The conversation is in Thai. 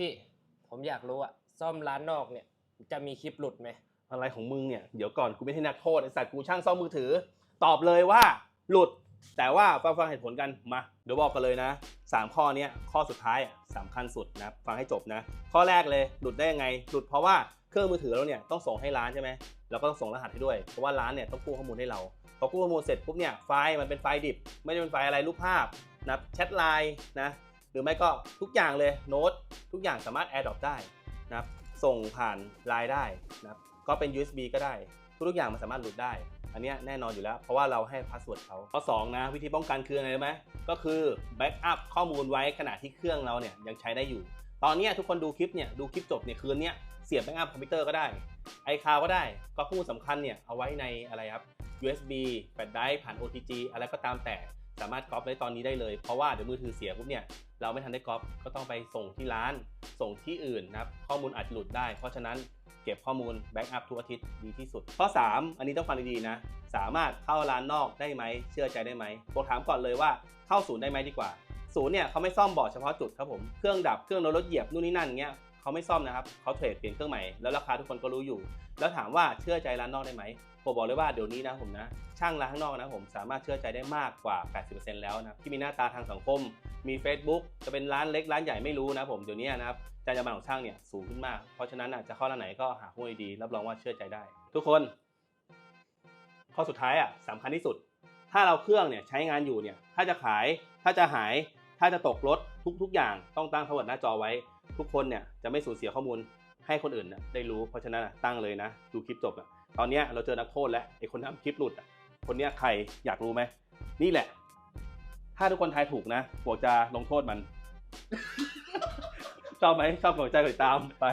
พี่ผมอยากรู้อะซ่อมร้านนอกเนี่ย จะมีคลิปหลุดไหมอะไรของมึงเนี่ย เดี๋ยวก่อนกูไม่ใช่นักโทษไอ้สัตว์กูช่างซ่อมมือถือ ตอบเลยว่าหลุด แต่ว่าฟังฟังเหตุผลกันมา เดี๋ยวบอกกันเลยนะสามข้อเนี้ยข้อสุดท้ายอะสำคัญสุดนะ ฟังให้จบนะ ข้อแรกเลยหลุดได้ยังไง หลุดเพราะว่าเครื่องมือถือเราเนี่ยต้องส่งให้ร้านใช่ไหมแล้วก็ต้องส่งรหัสให้ด้วย เพราะว่าร้านเนี่ยต้องกู้ข้อมูลให้เราพอกู้ข้อมูลเสร็จปุ๊บเนี่ยไฟล์มันเป็นไฟล์ดิบ ไม่ได้เป็นไฟล์อะไรรูปภาพนะแชทไลน์นะ หรือไม่ก็ทุกอย่างเลยโน้ตทุกอย่างสามารถ AirDrop ได้นะครับส่งผ่านไลน์ได้นะครับก็เป็น USB ก็ได้ ทุกๆอย่างมันสามารถหลุดได้ อันนี้แน่นอนอยู่แล้ว เพราะว่าเราให้พาสเวิร์ดเขาข้อ2นะวิธีป้องกันคืออะไรรู้ไหมก็คือแบ็กอัพข้อมูลไว้ขณะที่เครื่องเราเนี่ยยังใช้ได้อยู่ ตอนนี้ทุกคนดูคลิปเนี่ยดูคลิปจบเนี่ยคืนเนี้ยเสียบแบ็กอัพคอมพิวเตอร์ก็ได้ไอคาวก็ได้ก็ข้อมูลสำคัญเนี่ยเอาไว้ในอะไรครับ USB แฟลชไดรฟ์ผ่าน OTG อะไรก็ตามแต่ สามารถก๊อปได้ตอนนี้ได้เลย เพราะว่าเดี๋ยวมือถือเสียปุ๊บเนี่ยเราไม่ทันได้ก๊อปก็ต้องไปส่งที่ร้าน ส่งที่อื่นนะครับข้อมูลอาจจะหลุดได้ เพราะฉะนั้นเก็บข้อมูลแบ็กอัพทุกอาทิตย์ดีที่สุด ข้อ 3 อันนี้ต้องฟังดีๆนะ สามารถเข้าร้านนอกได้ไหม เชื่อใจได้ไหมผมถามก่อนเลยว่าเข้าศูนย์ได้ไหมดีกว่า ศูนย์เนี่ยเขาไม่ซ่อมบอร์ดเฉพาะจุดครับผม เครื่องดับ เครื่องโดนรถเหยียบนู่นนี่นั่นเงี้ย เขาไม่ซ่อมนะครับเขาเทรดเปลี่ยนเครื่องใหม่แล้วราคาทุกคนก็รู้อยู่ แล้วถามว่าเชื่อใจร้านนอกได้ไหมผมบอกเลยว่าเดี๋ยวนี้นะผมนะช่างร้านข้างนอกนะผมสามารถเชื่อใจได้มากกว่า 80%แล้วนะที่มีหน้าตาทางสังคม มี Facebook จะเป็นร้านเล็กร้านใหญ่ไม่รู้นะผมเดี๋ยวนี้นะครับจรรยาบรรณของช่างเนี่ยสูงขึ้นมาก เพราะฉะนั้นอะจะเข้าร้านไหนก็หาข้อมูลดีรับรองว่าเชื่อใจได้ ทุกคน ข้อสุดท้ายอะสำคัญที่สุด ถ้าเราเครื่องเนี่ยใช้งานอยู่เนี่ยถ้าจะขายถ้าจะหายถ้าจะตกรถทุก ๆ อย่างต้องตั้งพาวเวอร์หน้าจอไว้ ทุกคนเนี่ยจะไม่สูญเสียข้อมูลให้คนอื่นนะได้รู้เพราะฉะนั้นอะตั้งเลยนะ ดูคลิปจบอะตอนนี้เราเจอนักโทษแล้วไอ้คนทำคลิปหลุดอะคนเนี้ยใครอยากรู้ไหมนี่แหละ ถ้าทุกคนทายถูกนะบวกจะลงโทษมันชอบไหมชอบกดใจกดติดตามไป